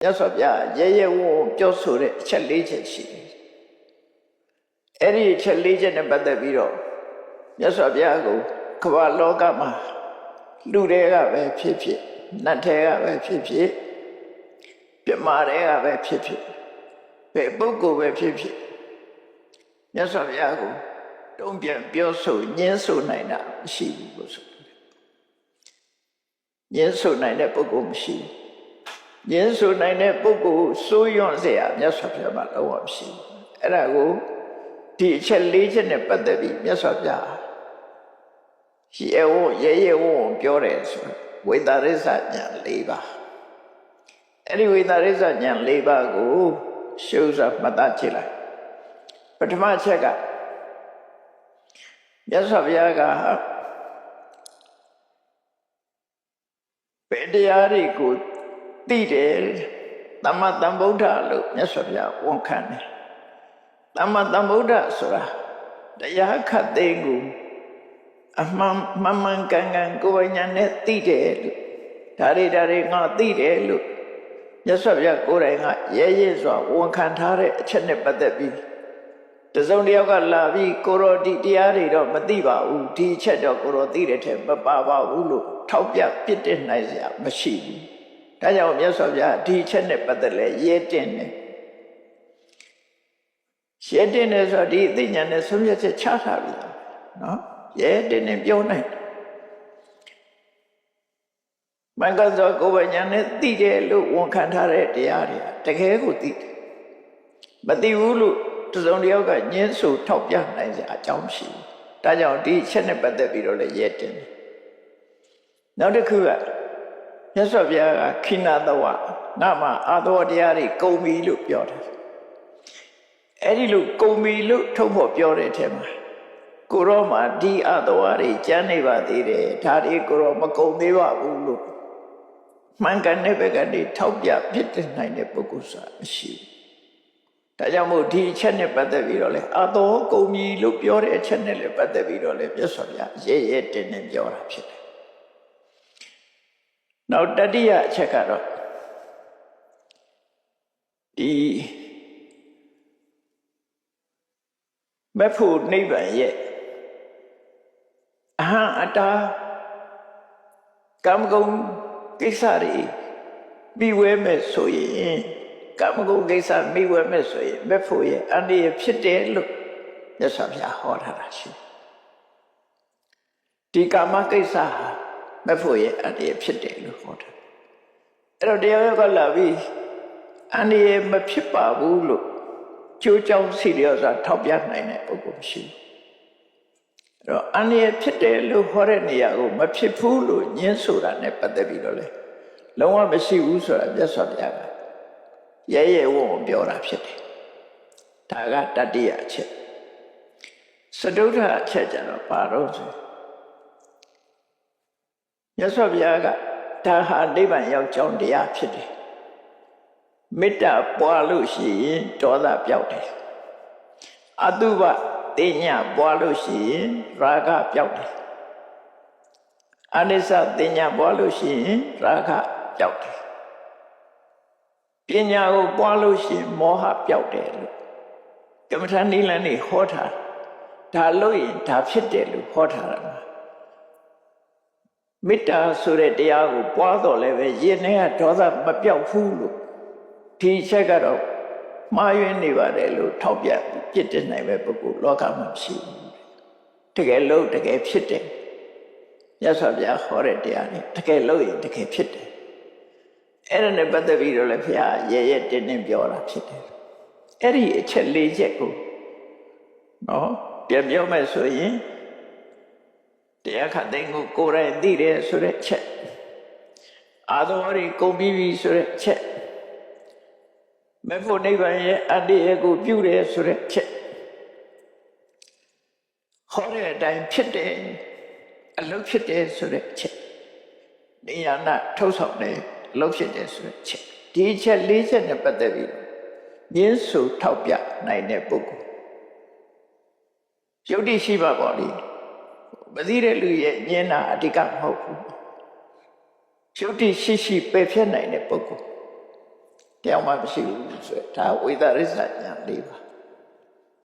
မြတ်စွာဘုရားရဲရဲဝံ့ဝံ့ပြောဆိုတဲ့အချက်၄ချက်ရှိတယ်အဲ့ဒီအချက်၄ချက်နဲ့ပတ်သက်ပြီးတော့မြတ်စွာဘုရားကိုကမ္ဘာလောကမှာလူတွေကပဲဖြစ်ဖြစ်နတ်တွေကပဲဖြစ်ဖြစ်ပြမာတွေကပဲဖြစ်ဖြစ်ဘယ်ပုဂ္ဂိုလ်ပဲဖြစ်ဖြစ်မြတ်စွာဘုရားကိုတုံ့ပြန်ပြောဆိုညှင်းဆိုနိုင်တာမရှိဘူးလို့ဆိုတယ်ညှင်းဆိုနိုင်တဲ့ပုဂ္ဂိုလ်မရှိဘူး ညှင်းဆိုနိုင်တဲ့ပုဂ္ဂိုလ်စိုးရွံ့เสียမြတ်စွာဘုရားမှာလုံးဝမရှိဘူးအဲ့ဒါကိုဒီအချက်၄ချက်နဲ့ပတ်သက်ပြီးမြတ်စွာဘုရားရေဝရဲရဲဝံ့ပြောတယ်ဆိုတော့ဝိသရိစ္ဆညာ၄ပါးအဲ့ဒီဝိသရိစ္ဆညာ၄ပါးကိုရှုစွာမှတ်သားကြည့်လိုက်ပထမအချက်ကမြတ်စွာဘုရားကဘယ်တရားတွေကို သိတယ်သမ္မာသမ္ဗုဒ္ဓလို့မြတ်စွာဘုရားဝန်ခံတယ်သမ္မာသမ္ဗုဒ္ဓဆိုတာတရားခတ်သိမ်းကိုအမှန်မှန်မှန်ကန်ကန်ကိုယ်ပညာနဲ့သိတယ်လို့ဒါတွေဒါတွေငါသိတယ်လို့မြတ်စွာဘုရားကိုယ်တိုင်ကရဲရဲစွာဝန်ခံထားတဲ့အချက်နဲ့ပတ်သက်ပြီးတစုံတစ်ယောက်ကလာပြီးကိုရောဒီတရားတွေတော့မသိပါဘူးဒီအချက်တော့ကိုရောသိတဲ့ထက်မပါပါဘူးလို့ထောက်ပြပြစ်တင်နိုင်စရာမရှိဘူး ဒါကြောင့်မြတ်စွာဘုရားဒီအချက်နဲ့ပတ်သက်လဲရဲတင်တယ်ရဲတင်တယ်ဆိုတော့ဒီအသိဉာဏ်နဲ့ဆုံးဖြတ်ချက်ချထားပြီလားနော်ရဲတင်နေပြောနိုင်တယ်မင်္ဂသောကိုယ်ပညာနဲ့သိတယ်လို့ဝန်ခံထားတဲ့တရားတွေတကယ်ကိုသိတယ်မသိဘူးလို့တစ်စုံတစ်ယောက်ကညင်းဆိုထောက်ပြနိုင်စရာအကြောင်းမရှိဘူးဒါကြောင့်ဒီအချက်နဲ့ပတ်သက်ပြီးတော့လည်းရဲတင်တယ်နောက်တစ်ခုက မြတ်စွာဘုရားကခိနာတဝငါမှအာသောတရားတွေကုန်ပြီလို့ပြောတယ်အဲ့ဒီလိုကုန်ပြီလို့ထုတ်ဖို့ပြောတဲ့အထက်မှာကိုရောမှာဒီအတော်တွေကျမ်းနေပါသေးတယ်ဒါတွေကိုရောမကုန်သေးပါဘူးလို့မှန်ကန်တဲ့ဘက်ကနေထောက်ပြဖြစ်တဲ့နိုင်တဲ့ပုဂ္ဂိုလ်ဆိုတာမရှိဘူးဒါကြောင့်မို့ဒီအချက်နဲ့ပတ်သက်ပြီးတော့လေအတော်ကုန်ပြီလို့ပြောတဲ့အချက်နဲ့လည်းပတ်သက်ပြီးတော့လေမြတ်စွာဘုရားရဲရဲတင်းတင်းပြောတာဖြစ်တယ် နောက်တတိယအချက်ကတော့ဒီမဖို့နိဗ္ဗာန်ရဲ့အဟံအတာကမ္မဂုဏ်ကိစ္စတွေပြီးဝဲမဲ့ဆိုရင်ကမ္မဂုဏ်ကိစ္စပြီးဝဲမဲ့ဆိုရင်မဖို့ရဲ့အန္တရာယ်ဖြစ်တယ်လို့မြတ်စွာဘုရားဟောထားတာရှိတယ်ဒီကာမကိစ္စဟာ မဖို့ရဲ့အန္တရာယ်ဖြစ်တယ်လို့ဟောထားတယ်အဲ့တော့တရားရောကလာပြီးအန္တရာယ်မဖြစ်ပါဘူးလို့ကျိုးကြောင်းစီရစွာထောက်ပြနိုင်တဲ့ပုဂ္ဂိုလ်မရှိဘူးအဲ့တော့အန္တရာယ်ဖြစ်တယ်လို့ဟောတဲ့နေရာကိုမဖြစ်ဘူးလို့ညင်းဆိုတာ ਨੇ ပတ်သက်ပြီးတော့လေလုံးဝမရှိဘူးဆိုတာမြတ်စွာဘုရားကရဲရဲဝံ့ဝံ့ပြောတာဖြစ်တယ်ဒါကတတိယအချက်စတုထအချက်ကျတော့ဘာလို့ဆို မြတ်စွာဘုရားကဒါဟာနိဗ္ဗာန်ရောက်ကြောင်းတရားဖြစ်တယ်မေတ္တာပွားလို့ရှိရင်ဒေါသပြောက်တယ်အတုပတင်ညာပွားလို့ရှိရင်ရာဂပြောက်တယ်အနိစ္စတင်ညာပွားလို့ရှိရင်ရာဂပြောက်တယ်ပညာကိုပွားလို့ရှိရင်မောဟပြောက်တယ်လို့ကမ္မထာနိလန်နေဟောထားဒါလို့ရင်ဒါဖြစ်တယ်လို့ဟောထားတာ မှာမေတ္တာဆိုတဲ့တရားကိုပွားတော်လည်းပဲရင်ထဲကဒေါသမပြောက်ဘူးလို့ဒီချက်ကတော့မှားယွင်းနေပါတယ်လို့ထောက်ပြပြစ်တင်နိုင်ပဲပုဂ္ဂိုလ်လောကမှာရှိဘူးတကယ်လို့တကယ်ဖြစ်တယ်မြတ်စွာဘုရားဟောတဲ့တရားနဲ့တကယ်လို့ရင်တကယ်ဖြစ်တယ်အဲ့ဒါနဲ့ပတ်သက်ပြီးတော့လည်းဘုရားရဲရဲတင်းတင်းပြောတာဖြစ်တယ်အဲ့ဒီအချက်၄ချက်ကိုနော်ပြန်ပြောမယ်ဆိုရင် တရားခတ်သိမ်းကိုကိုယ်တိုင်သိတယ်ဆိုတဲ့ချက်အာသောရီကုန်ပြီးပြီဆိုတဲ့ချက်မဖို့နိဗ္ဗာန်ရဲ့အတ္တရဲ့ကိုပြုတယ်ဆိုတဲ့ချက်ဟောတဲ့အတိုင်းဖြစ်တယ်အလုပ်ဖြစ်တယ်ဆိုတဲ့ချက်နေရနာထုတ်ဆောင်တယ်အလုပ်ဖြစ်တယ်ဆိုတဲ့ချက်ဒီချက်၄ချက်နဲ့ပတ်သက်ပြီးညင်းဆူထောက်ပြနိုင်တဲ့ပုဂ္ဂိုလ်ယုတ်တိရှိပါပေါ့လေမ သိတဲ့လူရဲ့ညင်းတာအဓိကမဟုတ်ဘူးယုတ်တိရှိရှိပယ်ဖြတ်နိုင်တဲ့ပုဂ္ဂိုလ်တယောက်မှမရှိဘူးဆိုရယ်ဒါဝိသရိစ္ဆာညာလေးပါ